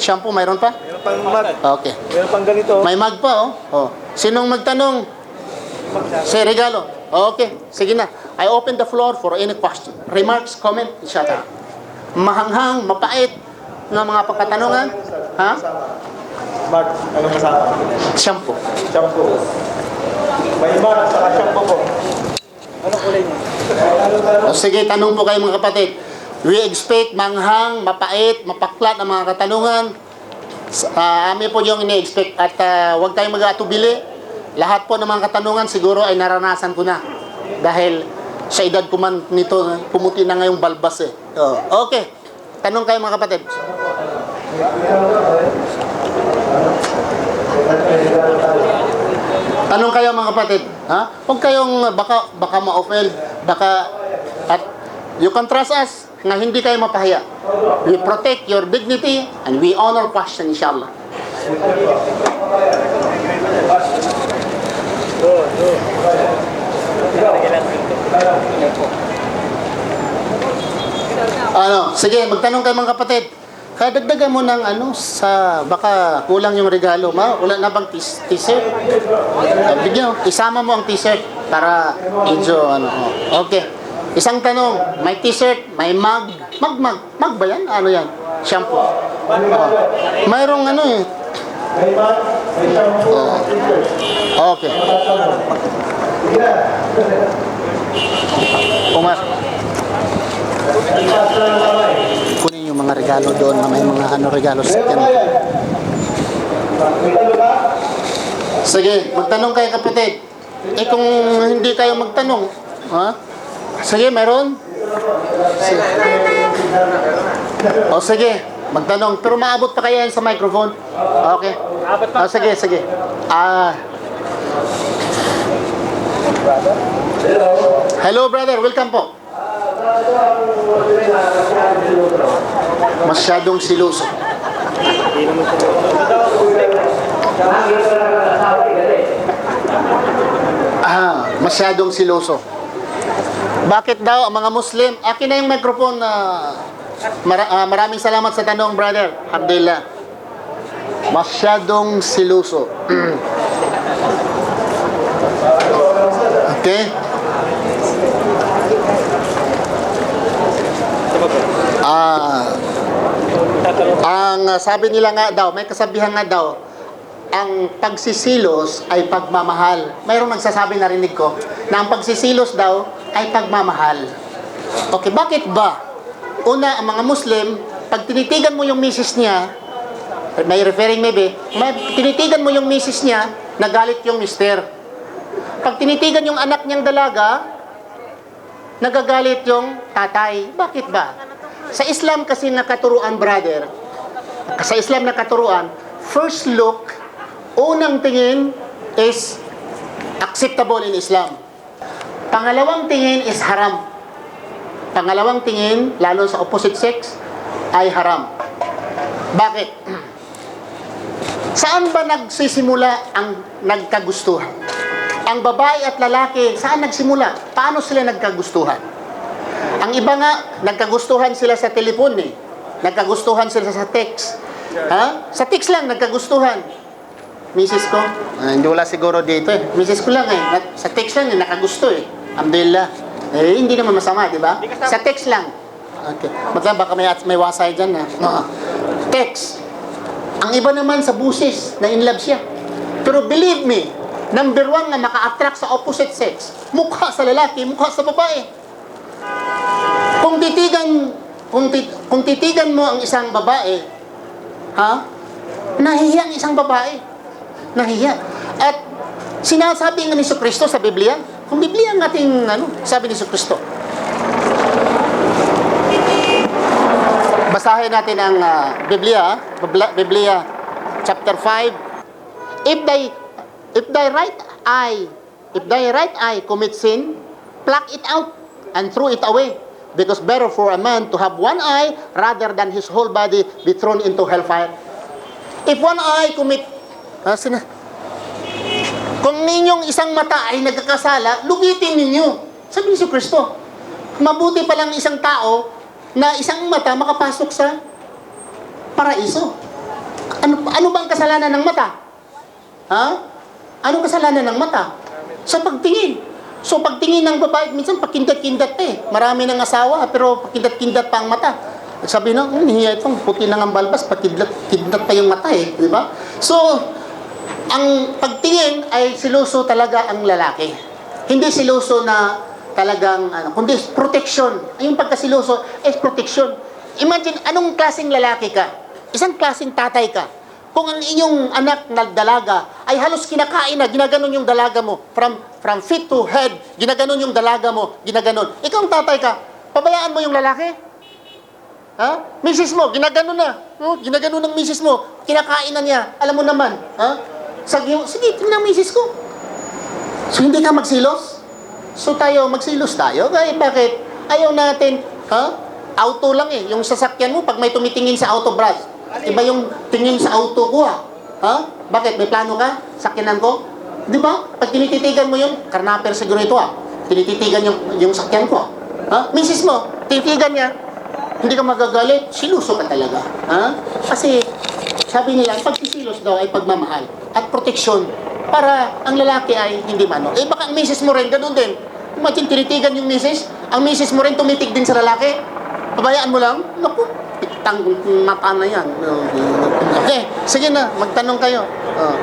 Shampoo, mayroon pa? Meron pang mag. Okay. Meron pang ganito. May mag pa, oh. oh. Sinong magtanong? Si Regalo. Okay, sige na. I open the floor for any question. Remarks, comment, shout out. Mahanghang, mapait ng mga pagkatanungan. Ha? Mag. Anong kasama? Shampoo. Shampoo. May mag saka shampoo po. Anong kulay niya? O sige, tanong po kayo mga kapatid. We expect manghang, mapait, mapaklat ang mga katanungan. Ah, amin po yung ini-expect at ah, huwag tayong mag-atubili. Lahat po ng mga katanungan siguro ay naranasan ko na. Dahil sa edad ko man nito, pumuti na ngayong balbas eh. Oh, okay. Tanong kayo mga kapatid. Tanong kayo mga kapatid, ha? Huwag kayong baka baka ma-offend, baka at you can trust us na hindi kayo mapahiya. We protect your dignity and we honor question inshallah. Ano, sige, magtanong kayo mga kapatid. Kadagdagan mo ng ano sa baka kulang yung regalo ma wala na bang t-shirt bigyan isama mo ang t-shirt para medyo ano oh. okay isang tanong may t-shirt may mug mug mug mug ba yan ano yan shampoo oh. mayroong ano eh oh. okay Umar kunin yung mga regalo doon na may mga ano regalo sa ka? Sige, magtanong kayo kapatid. Eh kung hindi kayo magtanong, ha? Sige, meron? Sige. O sige, magtanong. Pero maabot pa kaya yan sa microphone? Okay. O sige, sige. Ah. Hello brother, welcome po. Masyadong siluso. Ah, masyadong siloso. Bakit daw ang mga Muslim? Akin na yung microphone na mara- ah, maraming salamat sa tanong, brother. Alhamdulillah. Masyadong siloso. okay? Ah, ang sabi nila nga daw, may kasabihan nga daw, ang pagsisilos ay pagmamahal. Mayroong nagsasabi narinig ko na ang pagsisilos daw ay pagmamahal. Okay, bakit ba? Una, ang mga Muslim, pag tinitigan mo yung misis niya, may referring maybe, may, tinitigan mo yung misis niya, nagalit yung mister. Pag tinitigan yung anak niyang dalaga, nagagalit yung tatay. Bakit ba? Sa Islam kasi nakaturuan, brother, sa Islam nakaturuan, first look, unang tingin is acceptable in Islam. Pangalawang tingin is haram. Pangalawang tingin, lalo sa opposite sex, ay haram. Bakit? Saan ba nagsisimula ang nagkagustuhan? Ang babae at lalaki, saan nagsimula? Paano sila nagkagustuhan? Ang iba nga, nagkagustuhan sila sa telepon eh. Nagkagustuhan sila sa text. Ha? Sa text lang, nagkagustuhan. Misis ko, ah, hindi wala siguro dito eh. Misis ko lang eh. Sa text lang, eh, nakagusto eh. Alhamdulillah. Eh, hindi naman masama, di ba? Sa text lang. Okay. Matla, baka may, may wasay dyan na. No. Text. Ang iba naman sa busis, na in love siya. Pero believe me, number one na maka-attract sa opposite sex, mukha sa lalaki, mukha sa babae. Kung titigan, kung, tit, kung titigan mo ang isang babae, ha? Nahihiya ang isang babae. Nahihiya. At sinasabi nga ni Kristo sa Biblia, kung Biblia ang ating, ano, sabi ni Kristo. Basahin natin ang ah, Biblia. Biblia, chapter 5. If thy if thy right eye, if thy right eye commit sin, pluck it out and throw it away. Because better for a man to have one eye rather than his whole body be thrown into hellfire. If one eye commit, ah, sina- kung ninyong isang mata ay nagkakasala, lugitin ninyo. Sabi ni si Kristo, mabuti palang isang tao na isang mata makapasok sa paraiso. Ano, ano ba ang kasalanan ng mata? Ha? Anong kasalanan ng mata? Sa pagtingin. So pagtingin ng babae, minsan pakindat-kindat pa eh. Marami ng asawa, pero pakindat-kindat pa ang mata. Sabi na, hmm, hiya itong puti ng balbas, pakindat-kindat pa yung mata eh. Di ba? So, ang pagtingin ay siluso talaga ang lalaki. Hindi siluso na talagang, ano, kundi protection. Yung pagkasiluso is protection. Imagine, anong klaseng lalaki ka? Isang klaseng tatay ka. Kung ang inyong anak na dalaga ay halos kinakain na, ginaganon yung dalaga mo. From, from feet to head, ginaganon yung dalaga mo, ginaganon. Ikaw ang tatay ka, pabayaan mo yung lalaki? Ha? Misis mo, ginagano na. No? Ginagano ng misis mo. Kinakain na niya. Alam mo naman. Ha? Sagi mo, sige, tingnan ang misis ko. So, hindi ka magsilos? So, tayo, magsilos tayo. Kaya bakit? Ayaw natin, ha? Auto lang eh. Yung sasakyan mo, pag may tumitingin sa auto brush, iba yung tingin sa auto ko ah. Ha? Bakit? May plano ka? Sakyanan ko? Di ba? Pag tinititigan mo yun, karnaper siguro ito ah. Tinititigan yung, yung sakyan ko. Ha? Misis mo, tinitigan niya, hindi ka magagalit, siluso ka talaga. Ha? Kasi, sabi nila, ang pagsisilos daw ay pagmamahal at proteksyon para ang lalaki ay hindi mano. Eh baka ang misis mo rin, ganun din. Imagine, tinitigan yung misis, ang misis mo rin tumitig din sa lalaki. Pabayaan mo lang, naku, pitang mata na yan. Okay, sige na, magtanong kayo. Oh.